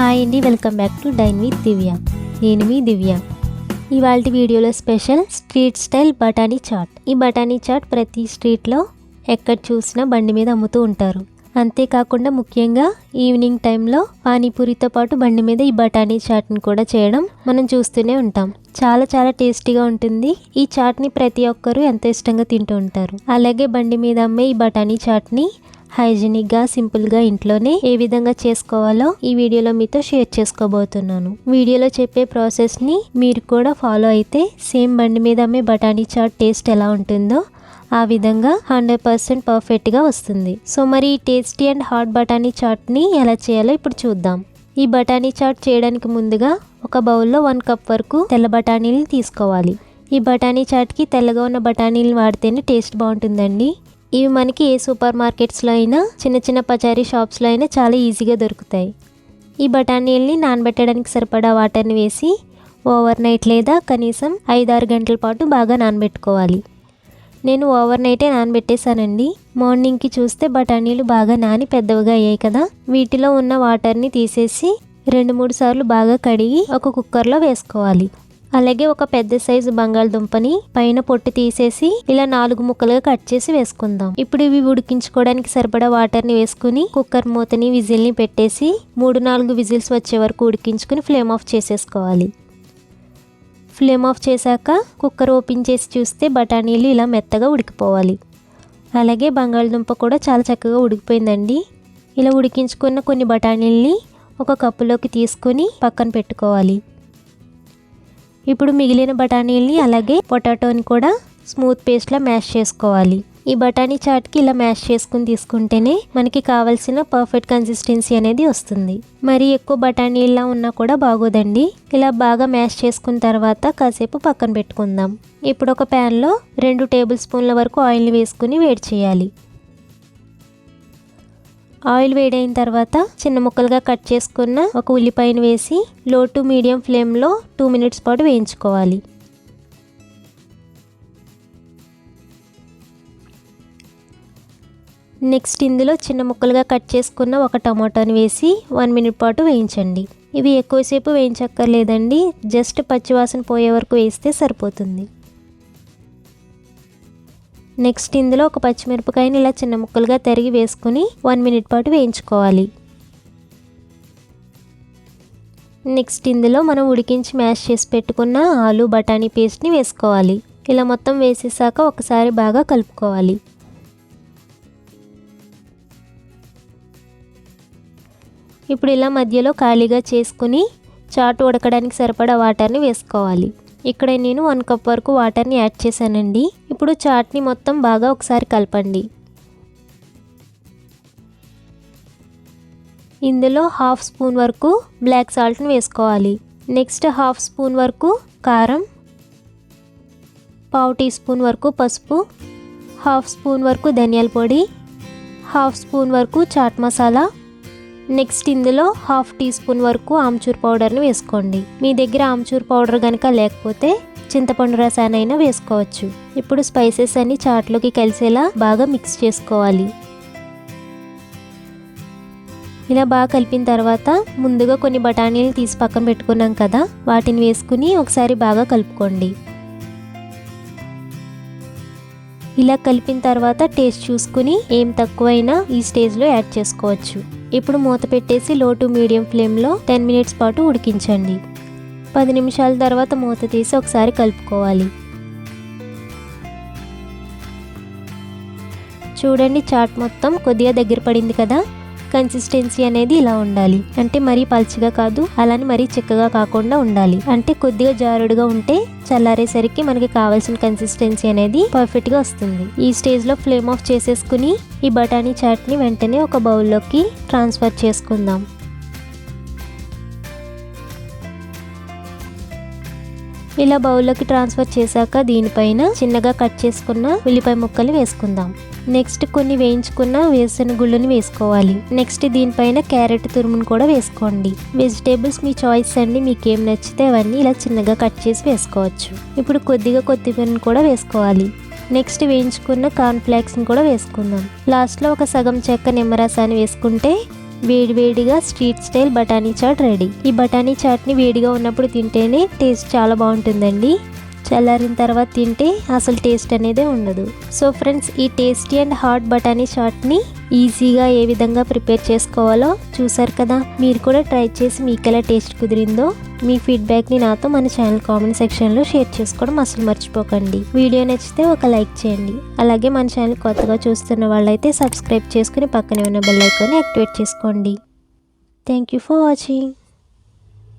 Hi అండి welcome back to dine with Divya. నేను మీ దివ్య. ఇవాళ వీడియోలో స్పెషల్ స్ట్రీట్ స్టైల్ బఠానీ చాట్. ఈ బఠానీ చాట్ ప్రతి స్ట్రీట్లో ఎక్కడ చూసినా బండి మీద అమ్ముతూ ఉంటారు. అంతేకాకుండా ముఖ్యంగా ఈవినింగ్ టైంలో పానీపూరితో పాటు బండి మీద ఈ బఠానీ చాట్ని కూడా చేయడం మనం చూస్తూనే ఉంటాం. చాలా చాలా టేస్టీగా ఉంటుంది. ఈ చాట్ని ప్రతి ఒక్కరూ ఎంతో ఇష్టంగా తింటూ ఉంటారు. అలాగే బండి మీద అమ్మే ఈ బఠానీ చాట్ని హైజీనిక్గా సింపుల్గా ఇంట్లోనే ఏ విధంగా చేసుకోవాలో ఈ వీడియోలో మీతో షేర్ చేసుకోబోతున్నాను. వీడియోలో చెప్పే ప్రాసెస్ని మీరు కూడా ఫాలో అయితే సేమ్ బండి మీద అమ్మే బఠానీ చాట్ టేస్ట్ ఎలా ఉంటుందో ఆ విధంగా హండ్రెడ్ పర్సెంట్ పర్ఫెక్ట్గా వస్తుంది. సో మరి ఈ టేస్టీ అండ్ హాట్ బఠానీ చాట్ని ఎలా చేయాలో ఇప్పుడు చూద్దాం. ఈ బఠానీ చాట్ చేయడానికి ముందుగా ఒక బౌల్లో వన్ కప్ వరకు తెల్ల బఠానీలు తీసుకోవాలి. ఈ బఠానీ చాట్కి తెల్లగా ఉన్న బఠానీలు వాడితేనే టేస్ట్ బాగుంటుందండి. ఇవి మనకి ఏ సూపర్ మార్కెట్స్లో అయినా చిన్న చిన్న పచారీ షాప్స్లో అయినా చాలా ఈజీగా దొరుకుతాయి. ఈ బఠానీల్ని నానబెట్టడానికి సరిపడా వాటర్ని వేసి ఓవర్ నైట్ లేదా కనీసం ఐదారు గంటల పాటు బాగా నానబెట్టుకోవాలి. నేను ఓవర్ నైటే నానబెట్టేశానండి. మార్నింగ్కి చూస్తే బఠానీలు బాగా నాని పెద్దవిగా అయ్యాయి కదా. వీటిలో ఉన్న వాటర్ని తీసేసి రెండు మూడు సార్లు బాగా కడిగి ఒక కుక్కర్లో వేసుకోవాలి. అలాగే ఒక పెద్ద సైజు బంగాళదుంపని పైన పొట్టు తీసేసి ఇలా నాలుగు ముక్కలుగా కట్ చేసి వేసుకుందాం. ఇప్పుడు ఇవి ఉడికించుకోవడానికి సరిపడా వాటర్ని వేసుకుని కుక్కర్ మూతని విజిల్ని పెట్టేసి మూడు నాలుగు విజిల్స్ వచ్చే వరకు ఉడికించుకుని ఫ్లేమ్ ఆఫ్ చేసేసుకోవాలి. ఫ్లేమ్ ఆఫ్ చేశాక కుక్కర్ ఓపెన్ చేసి చూస్తే బఠానీలు ఇలా మెత్తగా ఉడికిపోవాలి. అలాగే బంగాళదుంప కూడా చాలా చక్కగా ఉడికిపోయిందండి. ఇలా ఉడికించుకున్న కొన్ని బఠానీల్ని ఒక కప్పులోకి తీసుకొని పక్కన పెట్టుకోవాలి. ఇప్పుడు మిగిలిన బఠానీల్ని అలాగే పొటాటోని కూడా స్మూత్ పేస్ట్లా మ్యాష్ చేసుకోవాలి. ఈ బఠానీ చాట్కి ఇలా మ్యాష్ చేసుకుని తీసుకుంటేనే మనకి కావాల్సిన పర్ఫెక్ట్ కన్సిస్టెన్సీ అనేది వస్తుంది. మరి ఎక్కువ బఠానీలా ఉన్నా కూడా బాగోదండి. ఇలా బాగా మ్యాష్ చేసుకున్న తర్వాత కాసేపు పక్కన పెట్టుకుందాం. ఇప్పుడు ఒక ప్యాన్లో రెండు టేబుల్ స్పూన్ల వరకు ఆయిల్ని వేసుకుని వేడి చేయాలి. ఆయిల్ వేడైన తర్వాత చిన్న ముక్కలుగా కట్ చేసుకున్న ఒక ఉల్లిపాయను వేసి లో టు మీడియం ఫ్లేమ్లో టూ మినిట్స్ పాటు వేయించుకోవాలి. నెక్స్ట్ ఇందులో చిన్న ముక్కలుగా కట్ చేసుకున్న ఒక టమాటాని వేసి వన్ మినిట్ పాటు వేయించండి. ఇవి ఎక్కువసేపు వేయించక్కర్లేదండి జస్ట్ పచ్చివాసన పోయే వరకు వేస్తే సరిపోతుంది. నెక్స్ట్ ఇందులో ఒక పచ్చిమిరపకాయని ఇలా చిన్న ముక్కలుగా తరిగి వేసుకుని వన్ మినిట్ పాటు వేయించుకోవాలి. నెక్స్ట్ ఇందులో మనం ఉడికించి మ్యాష్ చేసి పెట్టుకున్న ఆలు బఠానీ పేస్ట్ని వేసుకోవాలి. ఇలా మొత్తం వేసేసాక ఒకసారి బాగా కలుపుకోవాలి. ఇప్పుడు ఇలా మధ్యలో ఖాళీగా చేసుకుని చాటు ఉడకడానికి సరిపడా వాటర్ని వేసుకోవాలి. ఇక్కడ నేను వన్ కప్ వరకు వాటర్ని యాడ్ చేశానండి. ఇప్పుడు చాట్ని మొత్తం బాగా ఒకసారి కలపండి. ఇందులో హాఫ్ స్పూన్ వరకు బ్లాక్ సాల్ట్ని వేసుకోవాలి. నెక్స్ట్ హాఫ్ స్పూన్ వరకు కారం పావు టీ స్పూన్ వరకు పసుపు హాఫ్ స్పూన్ వరకు ధనియాల పొడి హాఫ్ స్పూన్ వరకు చాట్ మసాలా నెక్స్ట్ ఇందులో హాఫ్ టీ స్పూన్ వరకు ఆమ్చూర్ పౌడర్ని వేసుకోండి. మీ దగ్గర ఆమ్చూర్ పౌడర్ కనుక లేకపోతే చింతపండు రసానైనా వేసుకోవచ్చు. ఇప్పుడు స్పైసెస్ అన్ని చాట్లోకి కలిసేలా బాగా మిక్స్ చేసుకోవాలి. ఇలా బాగా కలిపిన తర్వాత ముందుగా కొన్ని బఠానీలు తీసి పక్కన పెట్టుకున్నాం కదా వాటిని వేసుకుని ఒకసారి బాగా కలుపుకోండి. ఇలా కలిపిన తర్వాత టేస్ట్ చూసుకుని ఏం తక్కువైనా ఈ స్టేజ్లో యాడ్ చేసుకోవచ్చు. ఇప్పుడు మూత పెట్టేసి లో టు మీడియం ఫ్లేమ్లో టెన్ మినిట్స్ పాటు ఉడికించండి. పది నిమిషాల తర్వాత మూత తీసి ఒకసారి కలుపుకోవాలి. చూడండి చాట్ మొత్తం కొద్దిగా దగ్గర పడింది కదా? కన్సిస్టెన్సీ అనేది ఇలా ఉండాలి. అంటే మరీ పల్చగా కాదు అలానే మరీ చిక్కగా కాకుండా ఉండాలి. అంటే కొద్దిగా జారుడుగా ఉంటే చల్లారేసరికి మనకి కావాల్సిన కన్సిస్టెన్సీ అనేది పర్ఫెక్ట్గా వస్తుంది. ఈ స్టేజ్లో ఫ్లేమ్ ఆఫ్ చేసేసుకుని ఈ బఠానీ చాట్ని వెంటనే ఒక బౌల్లోకి ట్రాన్స్ఫర్ చేసుకుందాం. ఇలా బౌల్లోకి ట్రాన్స్ఫర్ చేశాక దీనిపైన చిన్నగా కట్ చేసుకున్న ఉల్లిపాయ ముక్కలు వేసుకుందాం. నెక్స్ట్ కొన్ని వేయించుకున్న వేసిన గుళ్ళని వేసుకోవాలి. నెక్స్ట్ దీనిపైన క్యారెట్ తురుమును కూడా వేసుకోండి. వెజిటేబుల్స్ మీ చాయిస్ అండి మీకు ఏం నచ్చితే అవన్నీ ఇలా చిన్నగా కట్ చేసి వేసుకోవచ్చు. ఇప్పుడు కొద్దిగా కొత్తిమీరను కూడా వేసుకోవాలి. నెక్స్ట్ వేయించుకున్న కార్న్ఫ్లాక్స్ని కూడా వేసుకుందాం. లాస్ట్లో ఒక సగం చెక్క నిమ్మరసాన్ని వేసుకుంటే వేడివేడిగా స్ట్రీట్ స్టైల్ బఠానీ చాట్ రెడీ ఈ బఠానీ చాట్ని వేడిగా ఉన్నప్పుడు తింటేనే టేస్ట్ చాలా బాగుంటుందండి. చల్లారిన తర్వాత తింటే అసలు టేస్ట్ అనేది ఉండదు. సో ఫ్రెండ్స్ ఈ టేస్టీ అండ్ హాట్ బఠానీ చాట్ని ఈజీగా ఏ విధంగా ప్రిపేర్ చేసుకోవాలో చూసారు కదా? మీరు కూడా ట్రై చేసి మీకు ఎలా టేస్ట్ కుదిరిందో మీ ఫీడ్బ్యాక్ని నాతో మన ఛానల్ కామెంట్ సెక్షన్లో షేర్ చేసుకోవడం అసలు మర్చిపోకండి. వీడియో నచ్చితే ఒక లైక్ చేయండి. అలాగే మన ఛానల్ కొత్తగా చూస్తున్న వాళ్ళైతే సబ్స్క్రైబ్ చేసుకుని పక్కనే ఉన్న బెల్ ఐకాన్ని యాక్టివేట్ చేసుకోండి. Thank you for watching